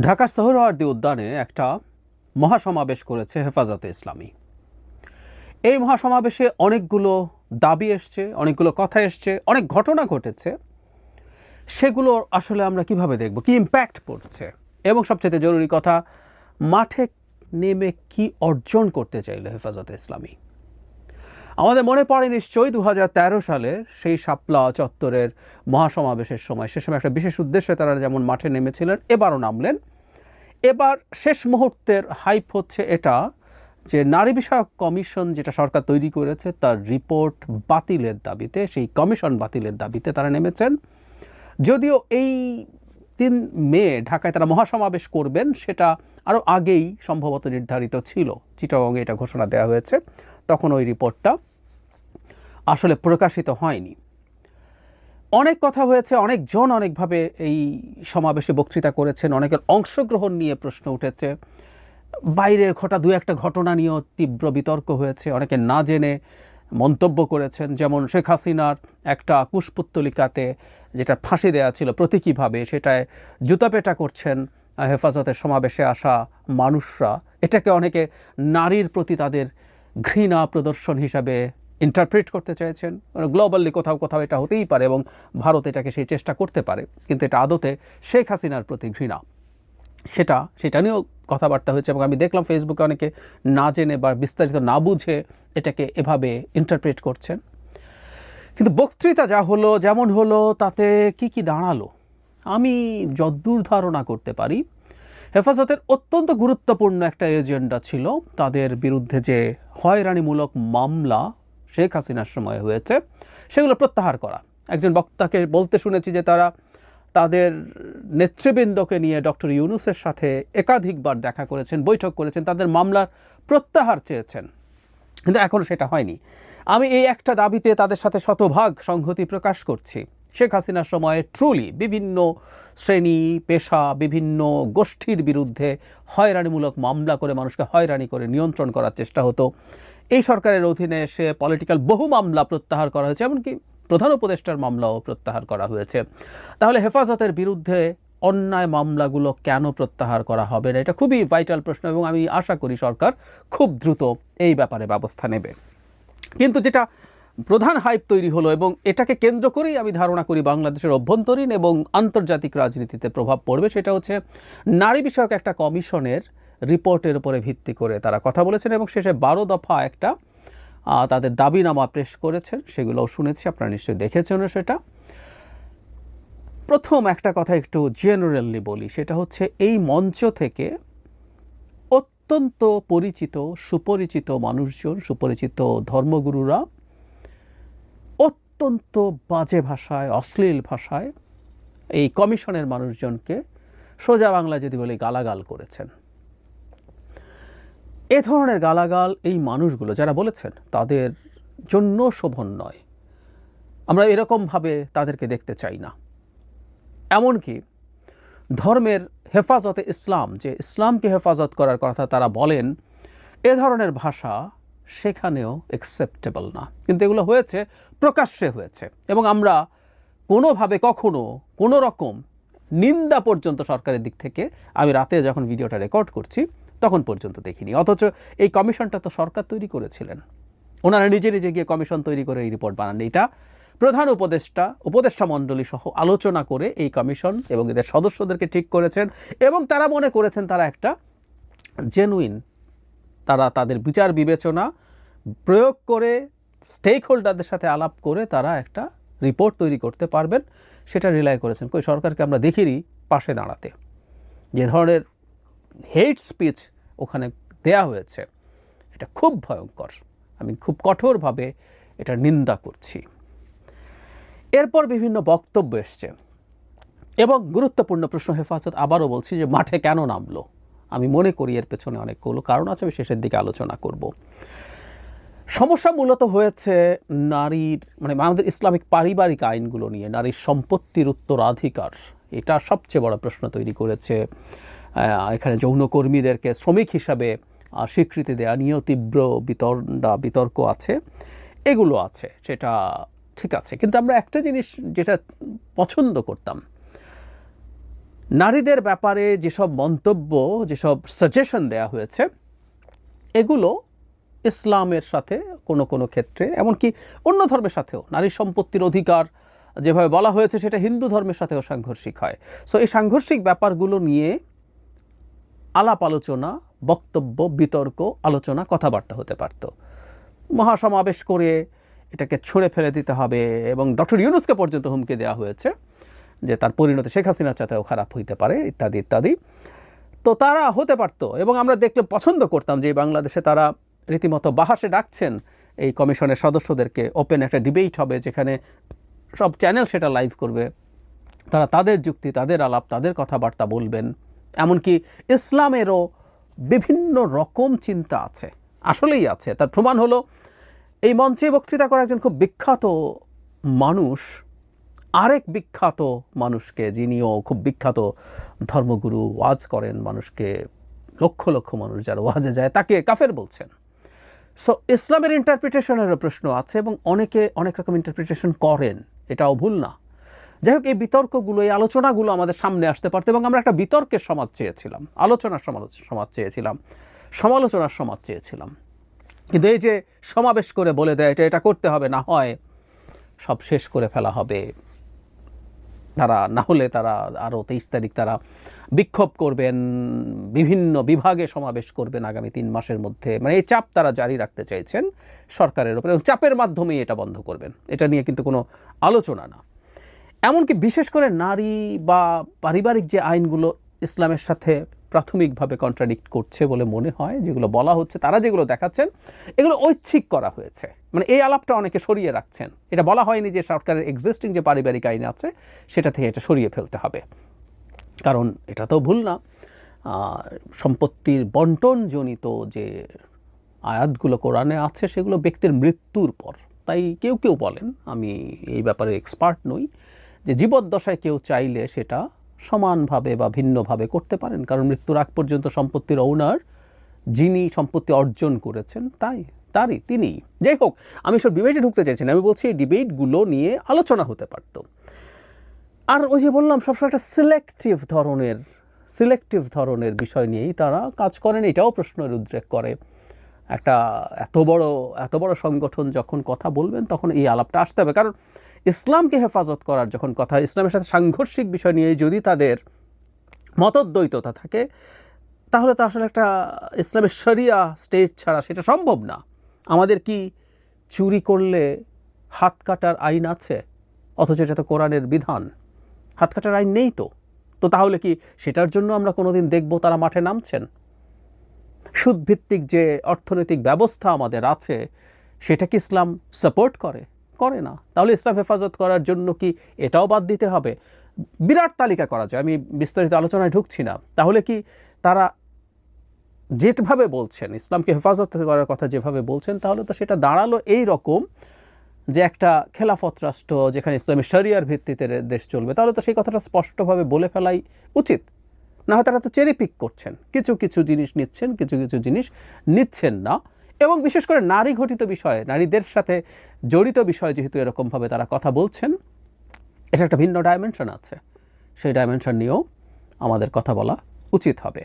ঢাকার সোহরাওয়ার্দী উদ্যানে একটা মহাসমাবেশ করেছে হেফাজতে ইসলামী। এই মহাসমাবেশে অনেকগুলো দাবি এসছে, অনেকগুলো কথা এসছে, অনেক ঘটনা ঘটেছে। সেগুলো আসলে আমরা কীভাবে দেখব, কি ইম্প্যাক্ট পড়ছে? এবং সবচেয়ে জরুরি কথা, মাঠে নেমে কি অর্জন করতে চাইল হেফাজতে ইসলামী? আমাদের মনে পড়ে নিশ্চয়ই দু সালের সেই শাপলা চত্বরের মহাসমাবেশের সময়। সে সময় একটা বিশেষ উদ্দেশ্যে তারা যেমন মাঠে নেমেছিলেন, এবারও নামলেন। এবার শেষ মুহূর্তের হাইপ হচ্ছে এটা যে নারী বিষয়ক কমিশন যেটা সরকার তৈরি করেছে, তার রিপোর্ট বাতিলের দাবিতে, সেই কমিশন বাতিলের দাবিতে তারা নেমেছেন। যদিও এই তিন মে ঢাকায় তারা মহাসমাবেশ করবেন, সেটা আরও আগেই সম্ভবত নির্ধারিত ছিল। চিটাগংয়ে এটা ঘোষণা দেওয়া হয়েছে। তখন ওই রিপোর্টটা আসলে প্রকাশিত হয়নি। অনেক কথা হয়েছে, অনেকজন অনেকভাবে এই সমাবেশে বক্তৃতা করেছেন, অনেকের অংশগ্রহণ নিয়ে প্রশ্ন উঠেছে। বাইরে ঘটা দু একটা ঘটনা নিয়েও তীব্র বিতর্ক হয়েছে। অনেকে না জেনে মন্তব্য করেছেন, যেমন শেখ হাসিনার একটা কুশপুত্তলিকাতে যেটা ফাঁসি দেওয়া ছিল, প্রতীকীভাবে সেটায় জুতাপেটা করছেন হেফাজতের সমাবেশে আসা মানুষরা এটাকে অনেকে নারীর প্রতি তাদের ঘৃণা প্রদর্শন হিসাবে ইন্টারপ্রেট করতে চাইছেন গ্লোবালি কোথাও কোথাও এটা হতেই পারে এবং ভারত এটাকে সেই চেষ্টা করতে পারে। কিন্তু এটা আদতে শেখ হাসিনার প্রতি ঘৃণা। সেটা সেটা নিয়েও কথাবার্তা হয়েছে এবং আমি দেখলাম ফেসবুকে অনেকে না জেনে বা বিস্তারিত না বুঝে এটাকে এভাবে ইন্টারপ্রেট করছেন। কিন্তু বক্তৃতা যা হলো, যেমন হলো, তাতে কি কি দাঁড়াল? আমি যদ্দূর ধারণা করতে পারি, হেফাজতের অত্যন্ত গুরুত্বপূর্ণ একটা এজেন্ডা ছিল তাদের বিরুদ্ধে যে হয়রানিমূলক মামলা শেখ হাসিনার সময় হয়েছে, সেগুলো প্রত্যাহার করা। একজন বক্তাকে বলতে শুনেছি যে তারা তাদের নেতৃবৃন্দকে নিয়ে ডক্টর ইউনুসের সাথে একাধিকবার দেখা করেছেন, বৈঠক করেছেন, তাদের মামলার প্রত্যাহার চেয়েছেন। কিন্তু এখনও সেটা হয়নি। আমি এই একটা দাবিতে তাদের সাথে শতভাগ সংহতি প্রকাশ করছি। শেখ হাসিনার সময়ে ট্রুলি বিভিন্ন শ্রেণি, পেশা, বিভিন্ন গোষ্ঠীর বিরুদ্ধে হয়রানিমূলক মামলা করে মানুষকে হয়রানি করে নিয়ন্ত্রণ করার চেষ্টা হতো। এই সরকারের অধীনে এসে পলিটিক্যাল বহু মামলা প্রত্যাহার করা হয়েছে, এমনকি প্রধান উপদেষ্টার মামলাও প্রত্যাহার করা হয়েছে। তাহলে হেফাজতের বিরুদ্ধে অন্যায় মামলাগুলো কেন প্রত্যাহার করা হবে না? এটা খুবই ভাইটাল প্রশ্ন এবং আমি আশা করি সরকার খুব দ্রুত এই ব্যাপারে ব্যবস্থা নেবে। কিন্তু যেটা প্রধান হাইপ তৈরি হলো এবং এটাকে কেন্দ্র করেই আমি ধারণা করি বাংলাদেশের অভ্যন্তরীণ এবং আন্তর্জাতিক রাজনীতিতে প্রভাব পড়বে। সেটা হচ্ছে নারী বিষয়ক একটা কমিশনের রিপোর্টের উপরে ভিত্তি করে তারা কথা বলেছেন এবং শেষে বারো দফা একটা তাদের দাবিনামা পেশ করেছেন। সেগুলোও শুনেছি, আপনারা নিশ্চয়ই দেখেছেন সেটা। প্রথম একটা কথা একটু জেনারেলি বলি, সেটা হচ্ছে এই মঞ্চ থেকে অত্যন্ত পরিচিত, সুপরিচিত মানুষজন, সুপরিচিত ধর্মগুরুরা অত্যন্ত বাজে ভাষায়, অশ্লীল ভাষায় এই কমিশনের মানুষজনকে সোজা বাংলা যদি বলি গালাগাল করেছেন। এ ধরনের গালাগাল এই মানুষগুলো যারা বলেছেন তাদের জন্য শোভন নয়। আমরা এরকমভাবে তাদেরকে দেখতে চাই না। এমনকি ধর্মের হেফাজতে ইসলাম, যে ইসলামকে হেফাজত করার কথা তারা বলেন, এ ধরনের ভাষা সেখানেও অ্যাকসেপ্টেবল না। কিন্তু এগুলো হয়েছে, প্রকাশ্যে হয়েছে। এবং আমরা কোনোভাবে কখনো কোনো রকম নিন্দা পর্যন্ত সরকারের দিক থেকে আমি রাতে যখন ভিডিওটা রেকর্ড করছি, তখন পর্যন্ত দেখিনি। অথচ এই কমিশনটা তো সরকার তৈরি করেছিলেন। ওনারা নিজে নিজে গিয়ে কমিশন তৈরি করে এই রিপোর্ট বানান। এটা প্রধান উপদেষ্টা উপদেষ্টা মণ্ডলী সহ আলোচনা করে এই কমিশন এবং এদের সদস্যদেরকে ঠিক করেছেন এবং তারা মনে করেছেন তারা একটা জেনুইন তারা তাদের বিচার বিবেচনা প্রয়োগ করে স্টেক হোল্ডারদের সাথে আলাপ করে তারা একটা রিপোর্ট তৈরি করতে পারবেন, সেটা রিলাই করেছেন। কই, সরকারকে আমরা দেখিনি পাশে দাঁড়াতে। যে ধরনের হেট স্পিচ ওখানে দেয়া হয়েছে, এটা খুব ভয়ঙ্কর। আমি খুব কঠোরভাবে এটা নিন্দা করছি। এরপর বিভিন্ন বক্তব্য এসছে। এবং গুরুত্বপূর্ণ প্রশ্ন হেফাজত আবারও বলছি যে মাঠে কেন নামলো? আমি মনে করি এর পেছনে অনেকগুলো কারণ আছে, আমি শেষের দিকে আলোচনা করব। সমস্যা মূলত হয়েছে নারীর মানে আমাদের ইসলামিক পারিবারিক আইনগুলো নিয়ে, নারীর সম্পত্তির উত্তরাধিকার। এটা সবচেয়ে বড় প্রশ্ন তৈরি করেছে। এখানে যৌনকর্মীদেরকে শ্রমিক হিসাবে স্বীকৃতি দেওয়া নিয়েও তীব্র বিতণ্ডা, বিতর্ক আছে। এগুলো আছে, সেটা ঠিক আছে। কিন্তু আমরা একটা জিনিস যেটা পছন্দ করতাম নারীদের ব্যাপারে যেসব মন্তব্য, যেসব সাজেশন দেয়া হয়েছে, এগুলো ইসলামের সাথে কোনো কোনো ক্ষেত্রে, এমনকি অন্য ধর্মের সাথেও, নারী সম্পত্তির অধিকার যেভাবে বলা হয়েছে, সেটা হিন্দু ধর্মের সাথেও সাংঘর্ষিক হয়। সো এই সাংঘর্ষিক ব্যাপারগুলো নিয়ে আলাপ আলোচনা, বক্তব্য, বিতর্ক, আলোচনা, কথাবার্তা হতে পারত। মহাসমাবেশ করে এটাকে ছুঁড়ে ফেলে দিতে হবে এবং ডক্টর ইউনুসকে পর্যন্ত হুমকি দেওয়া হয়েছে। যে তার পরিণতি শেখ হাসিনার সাথেও খারাপ হইতে পারে, ইত্যাদি ইত্যাদি। তো তারা হতে পারতো এবং আমরা দেখলে পছন্দ করতাম যে বাংলাদেশে তারা রীতিমতো বাহাসে ডাকছেন। এই কমিশনের সদস্যদেরকে ওপেন একটা ডিবেট হবে যেখানে সব চ্যানেল সেটা লাইভ করবে। তারা তাদের যুক্তি, তাদের আলাপ, তাদের কথাবার্তা বলবেন। এমনকি ইসলামেরও বিভিন্ন রকম চিন্তা আছে, আসলেই আছে। তার প্রমাণ হলো, এই মঞ্চে বক্তৃতা করা একজন খুব বিখ্যাত মানুষ আরেক বিখ্যাত মানুষকে যিনিও খুব বিখ্যাত ধর্মগুরু ওয়াজ করেন, মানুষকে লক্ষ লক্ষ মানুষ যারা ওয়াজে যায় তাকে কাফের বলছেন। সো ইসলামের ইন্টারপ্রিটেশনেরও প্রশ্ন আছে এবং অনেকে অনেক রকম ইন্টারপ্রিটেশন করেন, এটাও ভুল না। যাই হোক, এই বিতর্কগুলো, এই আলোচনাগুলো আমাদের সামনে আসতে পারতো এবং আমরা একটা বিতর্কের সমাজ চেয়েছিলাম, আলোচনার সমাজ চেয়েছিলাম, সমালোচনার সমাজ চেয়েছিলাম। কিন্তু এই যে সমাবেশ করে বলে দেয়, এটা এটা করতে হবে, না হয় সব শেষ করে ফেলা হবে তারা, না হলে তারা আরও তেইশ তারিখ তারা বিক্ষোভ করবেন, বিভিন্ন বিভাগে সমাবেশ করবেন আগামী তিন মাসের মধ্যে। মানে এই চাপ তারা জারি রাখতে চাইছেন সরকারের ওপরে চাপের মাধ্যমেই এটা বন্ধ করবেন। এটা নিয়ে কিন্তু কোনো আলোচনা না। এমনকি বিশেষ করে নারী বা পারিবারিক যে আইনগুলো ইসলামের সাথে প্রাথমিকভাবে কন্ট্রাডিক্ট করছে বলে মনে হয়, যেগুলো বলা হচ্ছে, তারা যেগুলো দেখাচ্ছেন, এগুলো ঐচ্ছিক করা হয়েছে। মানে এই আলাপটা অনেকে সরিয়ে রাখছেন। এটা বলা হয়নি যে সরকারের এক্সিস্টিং যে পারিবারিক আইন আছে, সেটা থেকে এটা সরিয়ে ফেলতে হবে। কারণ এটা তো ভুল না। সম্পত্তির বন্টনজনিত যে আয়াতগুলো কোরআনে আছে, সেগুলো ব্যক্তির মৃত্যুর পর। তাই কেউ কেউ বলেন, আমি এই ব্যাপারে এক্সপার্ট নই যে জীবদ্দশায় কেউ চাইলে সেটা সমানভাবে বা ভিন্নভাবে করতে পারেন। কারণ মৃত্যুর আগ পর্যন্ত সম্পত্তির ওনার যিনি সম্পত্তি অর্জন করেছেন, তাই তারই তিনি। যাই হোক, আমি সব ডিবেটে ঢুকতে চাইছি না। আমি বলছি, এই ডিবেটগুলো নিয়ে আলোচনা হতে পারতো। আর ওই যে বললাম, সবসময় একটা সিলেক্টিভ ধরনের সিলেক্টিভ ধরনের বিষয় নিয়েই তারা কাজ করেন। এটাও প্রশ্নের উদ্রেক করে। একটা এত বড় এত বড় সংগঠন যখন কথা বলবেন, তখন এই আলাপটা আসতে হবে। কারণ ইসলামকে হেফাজত করার যখন কথা, ইসলামের সাথে সাংঘর্ষিক বিষয় নিয়ে যদি তাদের মতদ্বৈততা থাকে, তাহলে তো আসলে একটা ইসলামের শরিয়া স্টেট ছাড়া সেটা সম্ভব না। আমাদের কি চুরি করলে হাত কাটার আইন আছে? অথচ এটা তো কোরআনের বিধান। হাত কাটার আইন নেই তো। তো তাহলে কি সেটার জন্য আমরা কোনোদিন দেখব তারা মাঠে নামছেন? সুদভিত্তিক যে অর্থনৈতিক ব্যবস্থা আমাদের আছে, সেটা কি ইসলাম সাপোর্ট করে? করে না। তাহলে ইসলাম হেফাজত করার জন্য কি এটাও বাদ দিতে হবে? বিরাট তালিকা করা যায়। আমি বিস্তারিত আলোচনায় ঢুকছি না। তাহলে কি তারা যেভাবে বলছেন, ইসলামকে হেফাজত করার কথা যেভাবে বলছেন, তাহলে তো সেটা দাঁড়াল এই রকম যে একটা খেলাফত রাষ্ট্র যেখানে ইসলামী শরিয়ার ভিত্তিতে দেশ চলবে। তাহলে তো সেই কথাটা স্পষ্টভাবে বলে ফেলাই উচিত। না হয় তারা তো চেরি পিক করছেন। কিছু কিছু জিনিস নিচ্ছেন, কিছু কিছু জিনিস নিচ্ছেন না। এবং বিশেষ করে নারী ঘটিত বিষয়ে, নারীদের সাথে জড়িত বিষয় যেহেতু এরকমভাবে তারা কথা বলছেন এটা একটা ভিন্ন ডাইমেনশন আছে। সেই ডাইমেনশন নিয়েও আমাদের কথা বলা উচিত হবে।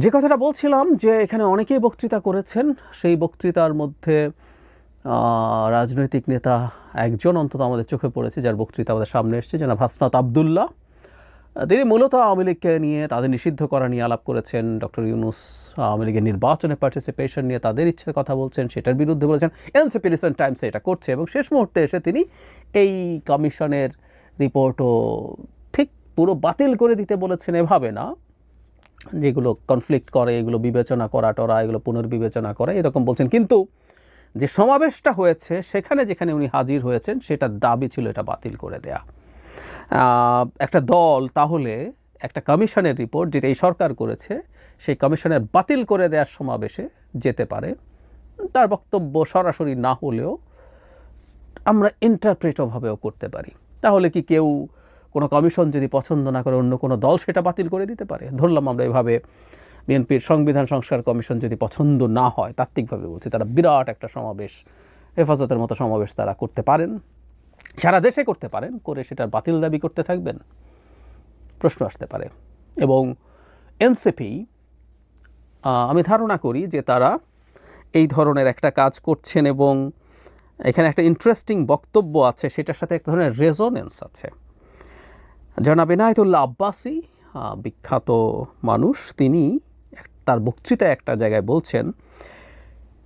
যে কথাটা বলছিলাম যে এখানে অনেকেই বক্তৃতা করেছেন, সেই বক্তৃতার মধ্যে রাজনৈতিক নেতা একজন অন্তত আমাদের চোখে পড়েছে, যার বক্তৃতা আমাদের সামনে এসেছে যেন ভাসনাত আবদুল্লাহ। তিনি মূলত আওয়ামী লীগকে নিয়ে তাদের নিষিদ্ধ করা নিয়ে আলাপ করেছেন, ডক্টর ইউনুস আওয়ামী লীগের নির্বাচনে পার্টিসিপেশন নিয়ে তাদের ইচ্ছের কথা বলছেন, সেটার বিরুদ্ধে বলেছেন এনসিপি রিসেন্ট টাইমসে এটা করছে এবং শেষ মুহূর্তে এসে তিনি এই কমিশনের রিপোর্টও ঠিক পুরো বাতিল করে দিতে বলেছেন, এভাবে না। যেগুলো কনফ্লিক্ট করে, এগুলো বিবেচনা করা টরা, এগুলো পুনর্বিবেচনা করে, এরকম বলছেন। কিন্তু যে সমাবেশটা হয়েছে, সেখানে যেখানে উনি হাজির হয়েছেন, সেটা দাবি ছিল এটা বাতিল করে দেয়া। একটা দল তাহলে একটা কমিশনের রিপোর্ট যেটা এই সরকার করেছে, সেই কমিশনের বাতিল করে দেওয়ার সমাবেশে যেতে পারে। তার বক্তব্য সরাসরি না হলেও আমরা ইন্টারপ্রেটভাবেও করতে পারি। তাহলে কি কেউ কোনো কমিশন যদি পছন্দ না করে অন্য কোনো দল সেটা বাতিল করে দিতে পারে। ধরলাম আমরা এভাবে বিএনপির সংবিধান সংস্কার কমিশন যদি পছন্দ না হয়, তাত্ত্বিকভাবে বলছি, তারা বিরাট একটা সমাবেশ, হেফাজতের মতো সমাবেশ তারা করতে পারেন। সারা দেশে করতে পারেন, করে সেটার বাতিল দাবি করতে থাকবেন। প্রশ্ন আসতে পারে। এবং এনসিপি আমি ধারণা করি যে তারা এই ধরনের একটা কাজ করছেন এবং এখানে একটা ইন্টারেস্টিং বক্তব্য আছে, সেটার সাথে এক ধরনের রেজোনেন্স আছে। জনাব এনায়তুল্লাহ আব্বাসি বিখ্যাত মানুষ, তিনি তার বক্তৃতা একটা জায়গায় বলছেন,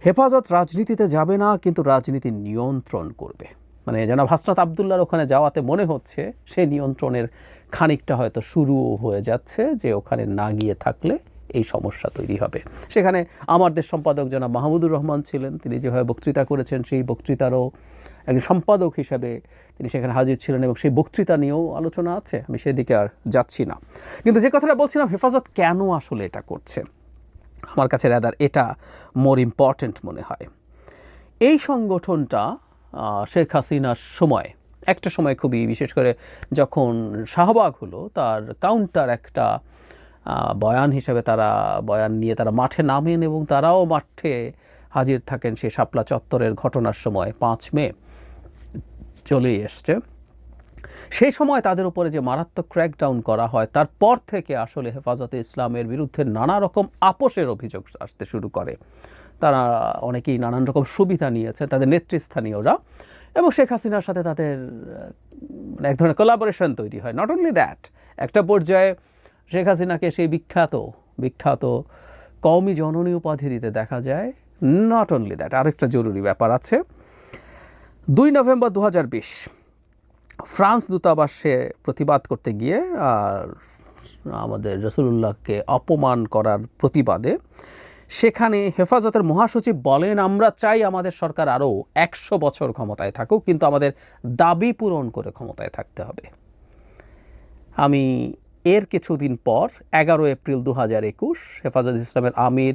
হেফাজত রাজনীতিতে যাবে না, কিন্তু রাজনীতি নিয়ন্ত্রণ করবে। মানে জনাব হাসনাত আবদুল্লার ওখানে যাওয়াতে মনে হচ্ছে, সে নিয়ন্ত্রণের খানিকটা হয়তো শুরু হয়ে যাচ্ছে, যে ওখানে না গিয়ে থাকলে এই সমস্যা তৈরি হবে। সেখানে আমার দেশ সম্পাদক জনাব মাহমুদুর রহমান ছিলেন, তিনি যেভাবে বক্তৃতা করেছেন, সেই বক্তৃতারও একজন সম্পাদক হিসাবে তিনি সেখানে হাজির ছিলেন এবং সেই বক্তৃতা নিয়েও আলোচনা আছে। আমি সেদিকে আর যাচ্ছি না। কিন্তু যে কথাটা বলছিলাম, হেফাজত কেন আসলে এটা করছে? আমার কাছে রাদার এটা মোর ইম্পর্ট্যান্ট মনে হয়। এই সংগঠনটা শেখ হাসিনার সময়, একটা সময় খুবই বিশেষ করে যখন শাহবাগ হলো, তার কাউন্টার একটা বয়ান হিসেবে তারা, বয়ান নিয়ে তারা মাঠে নামেন এবং তারাও মাঠে হাজির থাকেন সেই শাপলা চত্বরের ঘটনার সময়, পাঁচ মে। চলেই এসছে। সেই সময় তাদের উপরে যে মারাত্মক ক্র্যাকডাউন করা হয়, তারপর থেকে আসলে হেফাজতে ইসলামের বিরুদ্ধে নানা রকম আপোষের অভিযোগ আসতে শুরু করে। তারা অনেকেই নানান রকম সুবিধা নিয়েছে, তাদের নেতৃস্থানীয়রা। এবং শেখ হাসিনার সাথে তাদের মানে এক ধরনের কোলাবোরেশন তৈরি হয়। নট অনলি দ্যাট একটা পর্যায়ে শেখ হাসিনাকে সেই বিখ্যাত বিখ্যাত কওমি জননী উপাধি দিতে দেখা যায়। নট অনলি দ্যাট আরেকটা জরুরি ব্যাপার আছে। দুই নভেম্বর দু হাজার বিশ, ফ্রান্স দূতাবাসে প্রতিবাদ করতে গিয়ে, আর আমাদের রসুলুল্লাহকে অপমান করার প্রতিবাদে সেখানে হেফাজতের মহাসচিব বলেন, আমরা চাই আমাদের সরকার আরও একশো বছর ক্ষমতায় থাকুক, কিন্তু আমাদের দাবি পূরণ করে ক্ষমতায় থাকতে হবে। আমি এর কিছুদিন পর এগারো এপ্রিল দু হাজার একুশ, হেফাজত ইসলামের আমির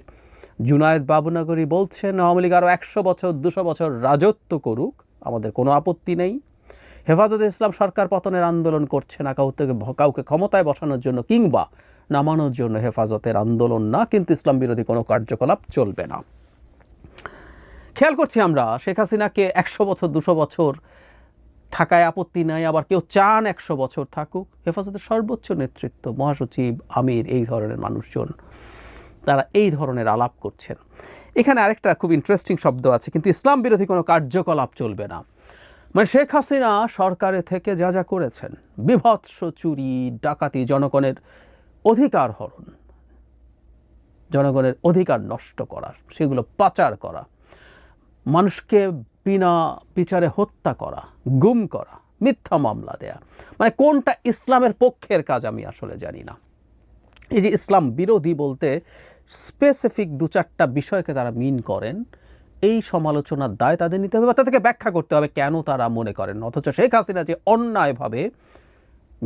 জুনায়েদ বাবুনগরী বলছেন, আওয়ামী লীগ আরও একশো বছর, দুশো বছর রাজত্ব করুক আমাদের কোনো আপত্তি নেই। হেফাজতে ইসলাম সরকার পতনের আন্দোলন করছে না, কাউকে কাউকে ক্ষমতায় বসানোর জন্য কিংবা নামানোর জন্য হেফাজতের আন্দোলন না, কিন্তু ইসলাম বিরোধী কোনো কার্যকলাপ চলবে না। খেয়াল করছি আমরা, শেখ হাসিনাকে একশো বছর, দুশো বছর থাকায় আপত্তি নাই, আবার কেউ চান একশো বছর থাকুক। হেফাজতের সর্বোচ্চ নেতৃত্ব মহাসচিব আমির, এই ধরনের মানুষজন তারা এই ধরনের আলাপ করছেন। এখানে আরেকটা খুব ইন্টারেস্টিং শব্দ আছে, কিন্তু ইসলাম বিরোধী কোনো কার্যকলাপ চলবে না। মানে শেখ হাসিনা সরকারে থেকে যা যা করেছেন, বিভৎস চুরি, ডাকাতি, জনগণের অধিকার হরণ, জনগণের অধিকার নষ্ট করা, সেগুলো পাচার করা, মানুষকে বিনা বিচারে হত্যা করা, গুম করা, মিথ্যা মামলা দেয়া। মানে কোনটা ইসলামের পক্ষের কাজ আমি আসলে জানি না। এই যে ইসলাম বিরোধী বলতে স্পেসিফিক দু চারটা বিষয়কে তারা মিন করেন, এই সমালোচনার দায় তাদের নিতে হবে বা তাদেরকে ব্যাখ্যা করতে হবে কেন তারা মনে করেন। অথচ শেখ হাসিনা যে অন্যায়ভাবে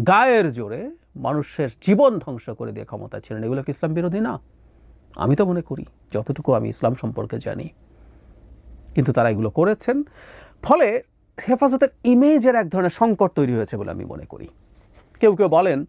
গায়ের জোরে মানুষের জীবন ধ্বংস করে দিয়ে ক্ষমতা ছিলেন, এগুলো কি ইসলাম বিরোধী? না। আমি তো মনে করি, যতটুকু আমি ইসলাম সম্পর্কে জানি। কিন্তু তারা এগুলো করেছেন, ফলে হেফাজতের ইমেজের এক ধরনের সংকট তৈরি হয়েছে বলে আমি মনে করি। কেউ কেউ বলেন